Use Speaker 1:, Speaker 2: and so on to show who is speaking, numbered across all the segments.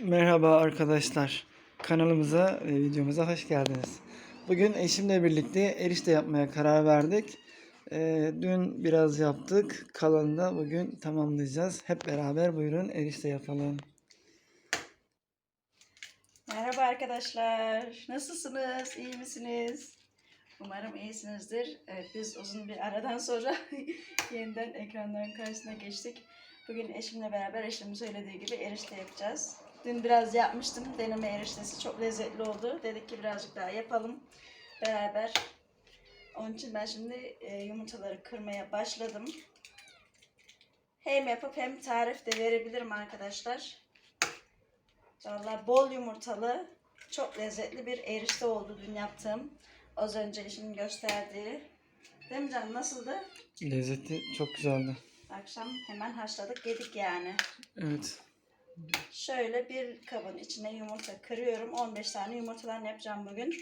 Speaker 1: Merhaba arkadaşlar. Kanalımıza, e, videomuza hoş geldiniz. Bugün eşimle birlikte erişte yapmaya karar verdik. E, Dün biraz yaptık. Kalanını da bugün tamamlayacağız. Hep beraber buyurun erişte yapalım.
Speaker 2: Merhaba arkadaşlar. Nasılsınız? İyi misiniz? Umarım iyisinizdir. Evet biz uzun bir aradan sonra yeniden ekranların karşısına geçtik. Bugün eşimle beraber eşimin söylediği gibi erişte yapacağız. Dün biraz yapmıştım. Deneme eriştesi çok lezzetli oldu. Dedik ki birazcık daha yapalım beraber. Onun için ben şimdi e, yumurtaları kırmaya başladım. Hem yapıp hem tarif de verebilirim arkadaşlar. Valla bol yumurtalı, çok lezzetli bir erişte oldu dün yaptığım. Az önce eşimin gösterdiği. Değil mi canım? Nasıldı?
Speaker 1: Lezzeti çok güzeldi.
Speaker 2: Akşam hemen haşladık yedik yani.
Speaker 1: Evet.
Speaker 2: Şöyle bir kabın içine yumurta kırıyorum. 15 tane yumurtadan yapacağım bugün.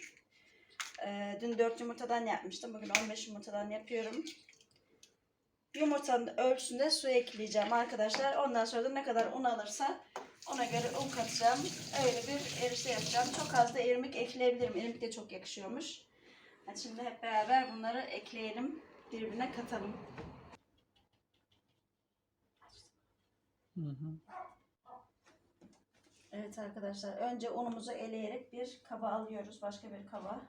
Speaker 2: Ee, dün 4 yumurtadan yapmıştım. Bugün 15 yumurtadan yapıyorum. Yumurtanın ölçüsünde su ekleyeceğim arkadaşlar. Ondan sonra da ne kadar un alırsa ona göre un katacağım. Öyle bir erişte yapacağım. Çok az da irmik ekleyebilirim. İrmik de çok yakışıyormuş. Hadi şimdi hep beraber bunları ekleyelim. Birbirine katalım.
Speaker 1: Hı hı.
Speaker 2: Evet arkadaşlar önce unumuzu eleyerek bir kaba alıyoruz. Başka bir kaba.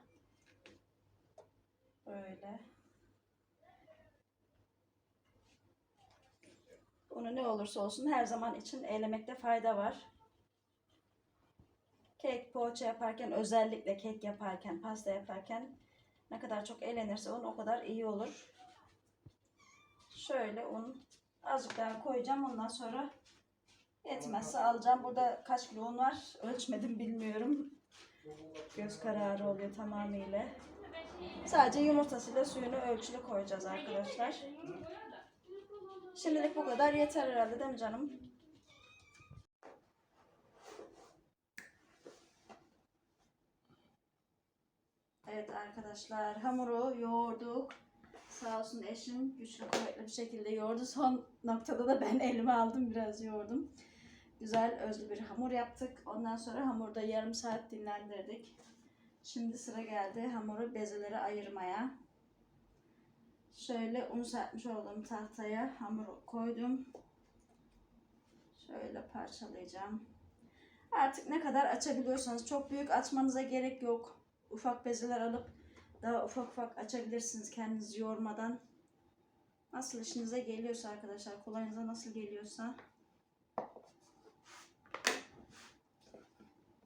Speaker 2: Böyle. Unu ne olursa olsun her zaman için elemekte fayda var. Kek, poğaça yaparken özellikle kek yaparken, pasta yaparken ne kadar çok elenirse un o kadar iyi olur. Şöyle un azıcık daha koyacağım ondan sonra Yetmezse alacağım. Burada kaç kilo un var ölçmedim bilmiyorum. Göz kararı oluyor tamamıyla. Sadece yumurtasıyla suyunu ölçülü koyacağız arkadaşlar. Şimdilik bu kadar yeter herhalde değil mi canım? Evet arkadaşlar hamuru yoğurduk. Sağ olsun eşim güçlü kuvvetli bir şekilde yoğurdu. Son noktada da ben elime aldım biraz yoğurdum. Güzel özlü bir hamur yaptık. Ondan sonra hamurda yarım saat dinlendirdik. Şimdi sıra geldi hamuru bezelere ayırmaya. Şöyle un serpmiş olduğum tahtaya hamuru koydum. Şöyle parçalayacağım. Artık ne kadar açabiliyorsanız çok büyük açmanıza gerek yok. Ufak bezeler alıp daha ufak ufak açabilirsiniz kendinizi yormadan. Nasıl işinize geliyorsa arkadaşlar, kolayınıza nasıl geliyorsa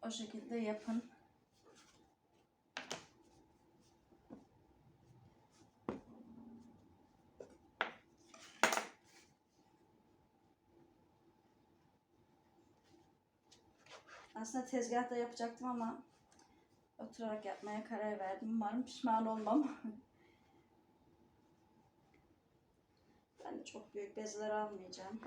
Speaker 2: o şekilde yapın. Aslında tezgahta yapacaktım ama oturarak yapmaya karar verdim. Umarım pişman olmam. ben de çok büyük bezler almayacağım.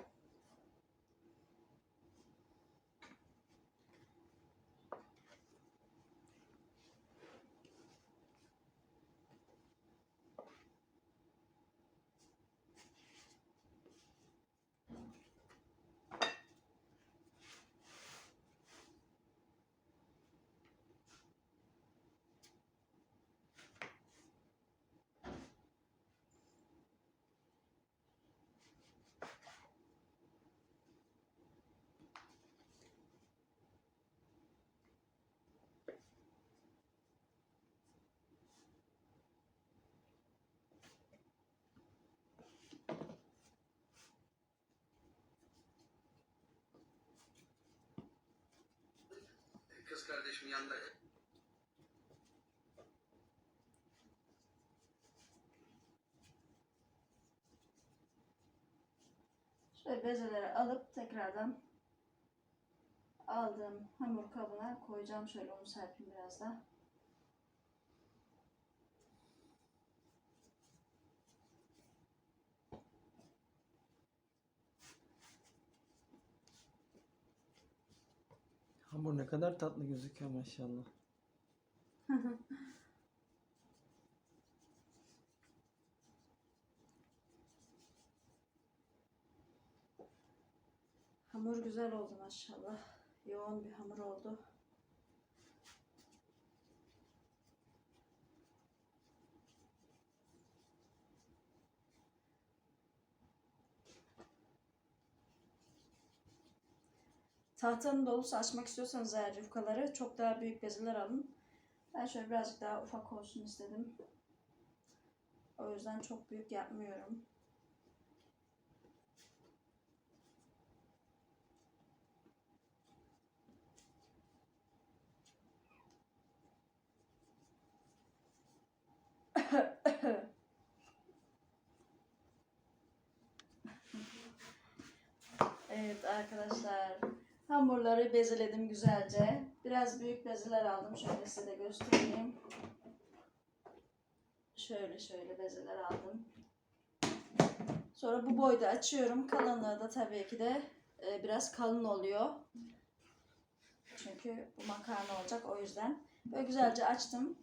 Speaker 3: Kız kardeşimin yanında
Speaker 2: Şöyle bezeleri alıp tekrardan aldığım hamur kabına koyacağım. Şöyle onu serpeyim biraz da.
Speaker 1: Hamur ne kadar tatlı gözüküyor maşallah.
Speaker 2: Hamur güzel oldu maşallah. yoğun bir hamur oldu. Tahtanın dolusu açmak istiyorsanız eğer yufkaları çok daha büyük bezeler alın. Ben şöyle birazcık daha ufak olsun istedim. O yüzden çok büyük yapmıyorum. Evet arkadaşlar. Hamurları bezeledim güzelce. Biraz büyük bezeler aldım. Şöyle size de göstereyim. Şöyle şöyle bezeler aldım. Sonra bu boyda açıyorum. Kalınlığı da tabii ki de e, biraz kalın oluyor. Çünkü bu makarna olacak o yüzden. Böyle güzelce açtım.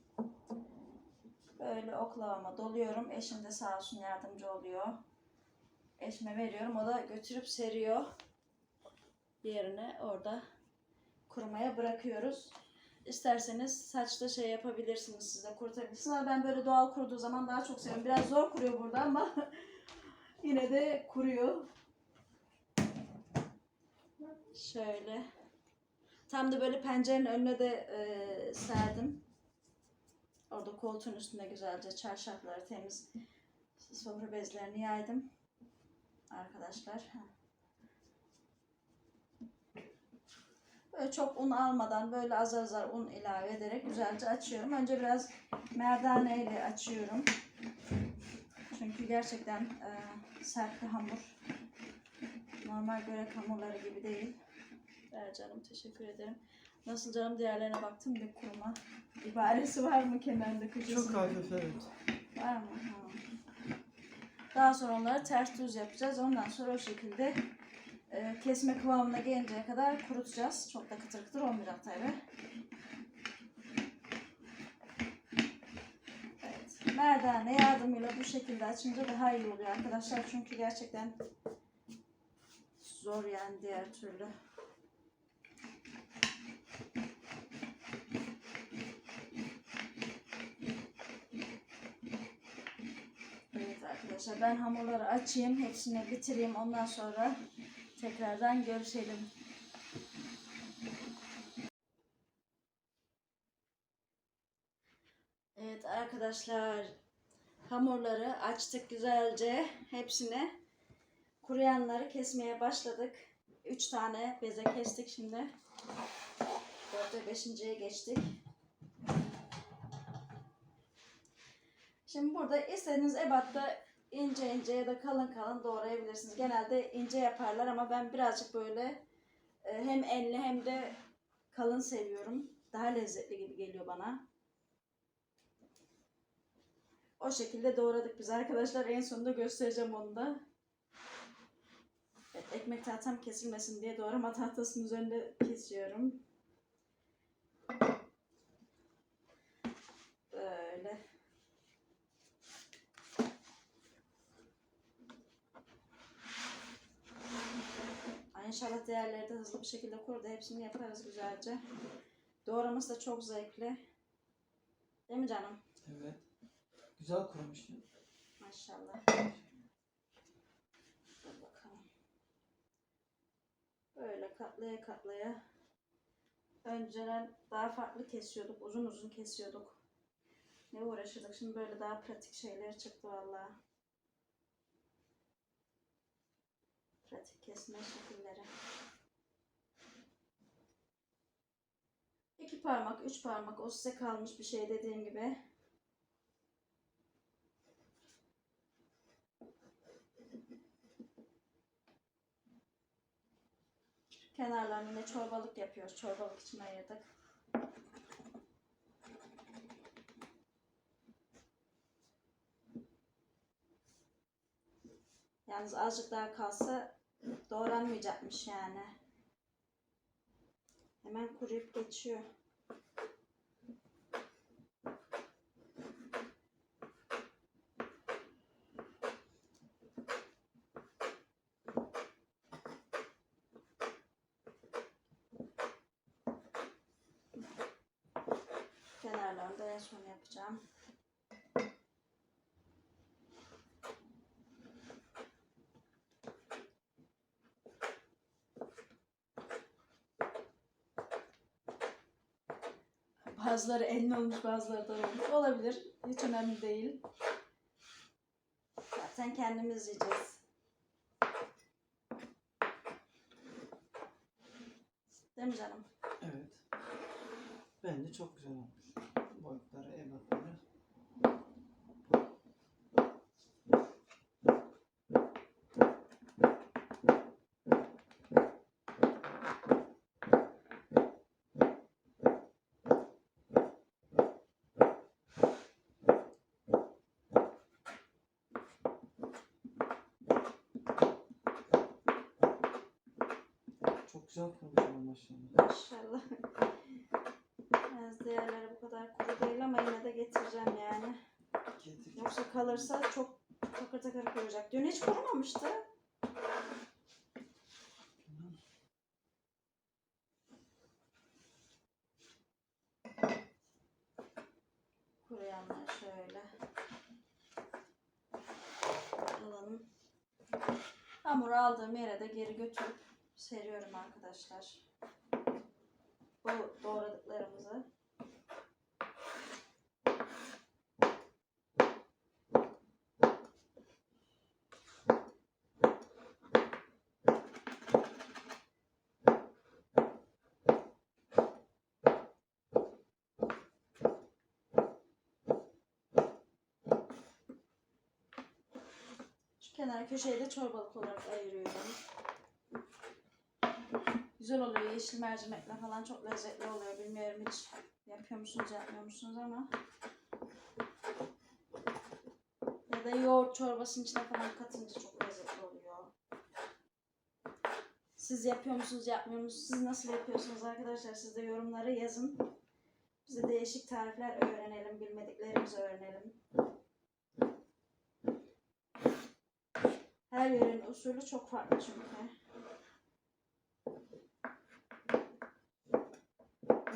Speaker 2: Böyle oklavama doluyorum. Eşim de sağ olsun yardımcı oluyor. Eşime veriyorum. O da götürüp seriyor. Yerine orada kurumaya bırakıyoruz. İsterseniz saçta şey yapabilirsiniz siz de kurutabilirsiniz. Ben böyle doğal kuruduğu zaman daha çok seviyorum. Biraz zor kuruyor burada ama yine de kuruyor. Şöyle. Tam da böyle pencerenin önüne de e, serdim. Orada koltuğun üstünde güzelce çarşafları temiz sofra bezlerini yaydım. Arkadaşlar. Böyle çok un almadan böyle azar azar un ilave ederek güzelce açıyorum. Önce biraz merdane ile açıyorum. Çünkü gerçekten e, sert bir hamur. Normal börek hamurları gibi değil. Ver canım teşekkür ederim. Nasıl canım diğerlerine baktım bir kuruma ibaresi var mı kenarında köşesinde?
Speaker 1: Çok hafif evet.
Speaker 2: Var mı? Ha. Daha sonra onları ters düz yapacağız. Ondan sonra o şekilde e, kesme kıvamına gelinceye kadar kurutacağız. Çok da kıtır kıtır olmayacak tabi. Evet. Merdane yardımıyla bu şekilde açınca daha iyi oluyor arkadaşlar. Çünkü gerçekten zor yani diğer türlü. Evet arkadaşlar ben hamurları açayım. Hepsini bitireyim. Ondan sonra tekrardan görüşelim. Evet arkadaşlar hamurları açtık güzelce hepsini. Kuruyanları kesmeye başladık. 3 tane beze kestik şimdi. 4 ve 5.ye geçtik. Şimdi burada istediğiniz ebatta ince ince ya da kalın kalın doğrayabilirsiniz. Genelde ince yaparlar ama ben birazcık böyle e, hem enli hem de kalın seviyorum. Daha lezzetli gibi geliyor bana. O şekilde doğradık biz arkadaşlar. En sonunda göstereceğim onu da. Evet, ekmek tahtam kesilmesin diye doğrama tahtasının üzerinde kesiyorum. Böyle. Ay İnşallah diğerleri de hızlı bir şekilde kurur da hepsini yaparız güzelce. Doğraması da çok zevkli. Değil mi canım?
Speaker 1: Evet. Güzel kurumuş. ya.
Speaker 2: Maşallah. Dur bakalım. Böyle katlaya katlaya. Önceden daha farklı kesiyorduk. Uzun uzun kesiyorduk. Ne uğraşırdık. Şimdi böyle daha pratik şeyler çıktı vallahi. Pratik kesme şekilleri. İki parmak, üç parmak o size kalmış bir şey dediğim gibi. Kenarlarını yine çorbalık yapıyoruz. Çorbalık için ayırdık. Yalnız azıcık daha kalsa Doğranmayacakmış yani. Hemen kuruyup geçiyor. Kenarlarını da en son yapacağım. Bazıları elin olmuş, bazıları da olmuş. Olabilir. Hiç önemli değil. Zaten kendimiz yiyeceğiz. Değil mi canım?
Speaker 1: Evet. Bence çok güzel olmuş. Boyutları, ebatları. Çok güzel kurmuş ama maşallah.
Speaker 2: İnşallah. Biraz diğerleri bu kadar kuru değil ama yine de getireceğim yani.
Speaker 1: Getir.
Speaker 2: Yoksa kalırsa çok takır takır kuracak. Dün hiç kurumamıştı. Kuruyanları şöyle alalım. Hamuru aldığım yere de geri götürüp seriyorum arkadaşlar. Bu doğradıklarımızı. Kenar köşeyi de çorbalık olarak ayırıyorum. Güzel oluyor. Yeşil mercimekle falan çok lezzetli oluyor. Bilmiyorum hiç yapıyor musunuz yapmıyor musunuz ama. Ya da yoğurt çorbasının içine falan katınca çok lezzetli oluyor. Siz yapıyor musunuz yapmıyor musunuz? Siz nasıl yapıyorsunuz arkadaşlar? Siz de yorumlara yazın. Bize değişik tarifler öğrenelim. Bilmediklerimizi öğrenelim. Her yörenin usulü çok farklı çünkü.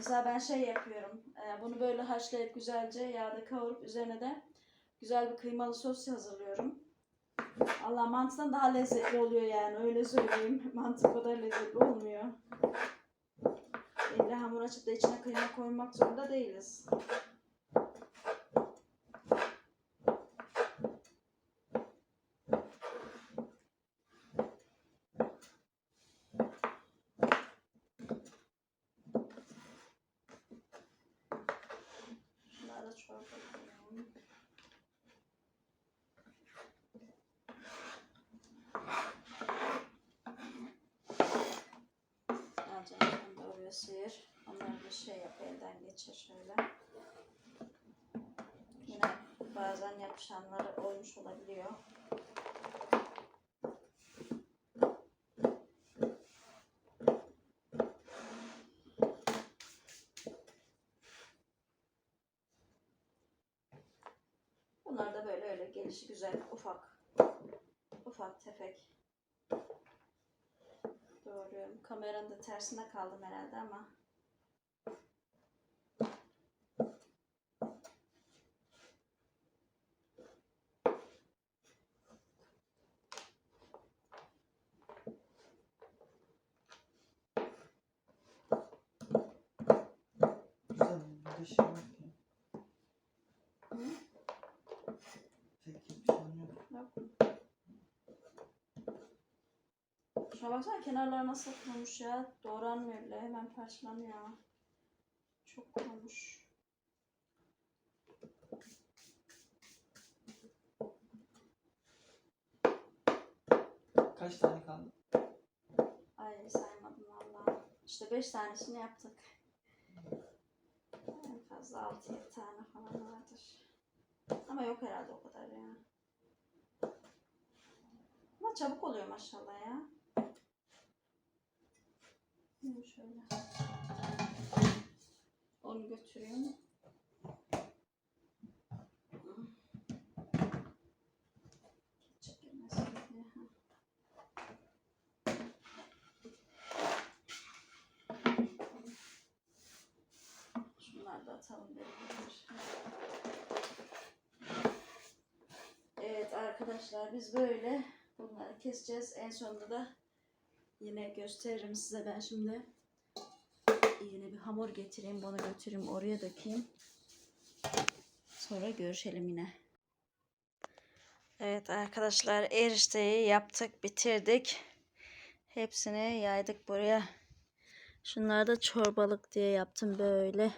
Speaker 2: Mesela ben şey yapıyorum. e, Bunu böyle haşlayıp güzelce yağda kavurup üzerine de güzel bir kıymalı sos hazırlıyorum. Allah mantıdan daha lezzetli oluyor yani öyle söyleyeyim. Mantı kadar lezzetli olmuyor. Elle hamur açıp da içine kıyma koymak zorunda değiliz. Şunları da çorba de oraya sıyır. Onları bir şey yap elden geçir şöyle. Yine bazen yapışanları olmuş olabiliyor. Bunlar da böyle öyle gelişi güzel ufak ufak tefek doğruyorum. Kameranın da tersine kaldım herhalde ama
Speaker 1: Güzel. Bir de şey yok ya.
Speaker 2: Hı?
Speaker 1: Pek yapışan yok.
Speaker 2: Yok. Şuna baksana kenarlar nasıl kurumuş ya. Doğranmıyor bile. Hemen parçalanıyor. Çok kurumuş.
Speaker 1: Kaç tane kaldı?
Speaker 2: Ay saymadım valla. İşte beş tanesini yaptık. En fazla altı yedi tane falan vardır. Ama yok herhalde o kadar ya. Ama çabuk oluyor maşallah ya. Hı, Şöyle. Onu götüreyim. Hı. Çekilmesin diye. ha. Şunlar da atalım beraber. Evet arkadaşlar biz böyle bunları keseceğiz. En sonunda da yine gösteririm size ben şimdi. Yine bir hamur getireyim bunu götüreyim oraya dökeyim. Sonra görüşelim yine. Evet arkadaşlar erişteyi yaptık bitirdik. Hepsini yaydık buraya. Şunları da çorbalık diye yaptım böyle.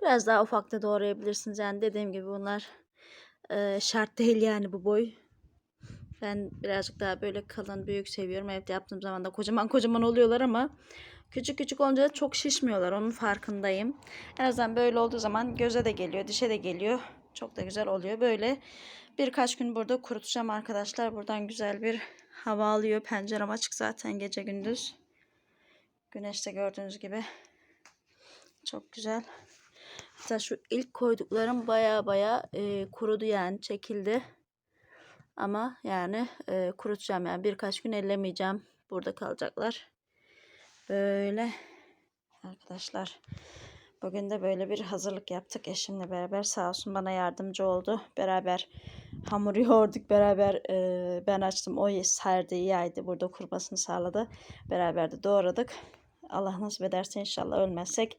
Speaker 2: Biraz daha ufak da doğrayabilirsiniz. Yani dediğim gibi bunlar e, şart değil yani bu boy. Ben birazcık daha böyle kalın büyük seviyorum. Evde yaptığım zaman da kocaman kocaman oluyorlar ama küçük küçük olunca da çok şişmiyorlar. Onun farkındayım. En azından böyle olduğu zaman göze de geliyor, dişe de geliyor. Çok da güzel oluyor. Böyle birkaç gün burada kurutacağım arkadaşlar. Buradan güzel bir hava alıyor. Pencerem açık zaten gece gündüz. Güneşte gördüğünüz gibi. Çok güzel. Hatta şu ilk koyduklarım baya baya e, kurudu yani çekildi. Ama yani e, kurutacağım yani birkaç gün ellemeyeceğim. Burada kalacaklar. Böyle arkadaşlar. Bugün de böyle bir hazırlık yaptık eşimle beraber. Sağ olsun bana yardımcı oldu. Beraber hamur yoğurduk. Beraber e, ben açtım. O serdi, yaydı. Burada kurmasını sağladı. Beraber de doğradık. Allah nasip ederse inşallah ölmezsek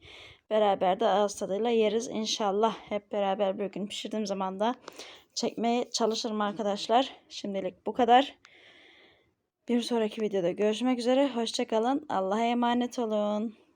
Speaker 2: beraber de ağız tadıyla yeriz inşallah. Hep beraber bir gün pişirdiğim zaman da çekmeye çalışırım arkadaşlar. Şimdilik bu kadar. Bir sonraki videoda görüşmek üzere. Hoşçakalın. Allah'a emanet olun.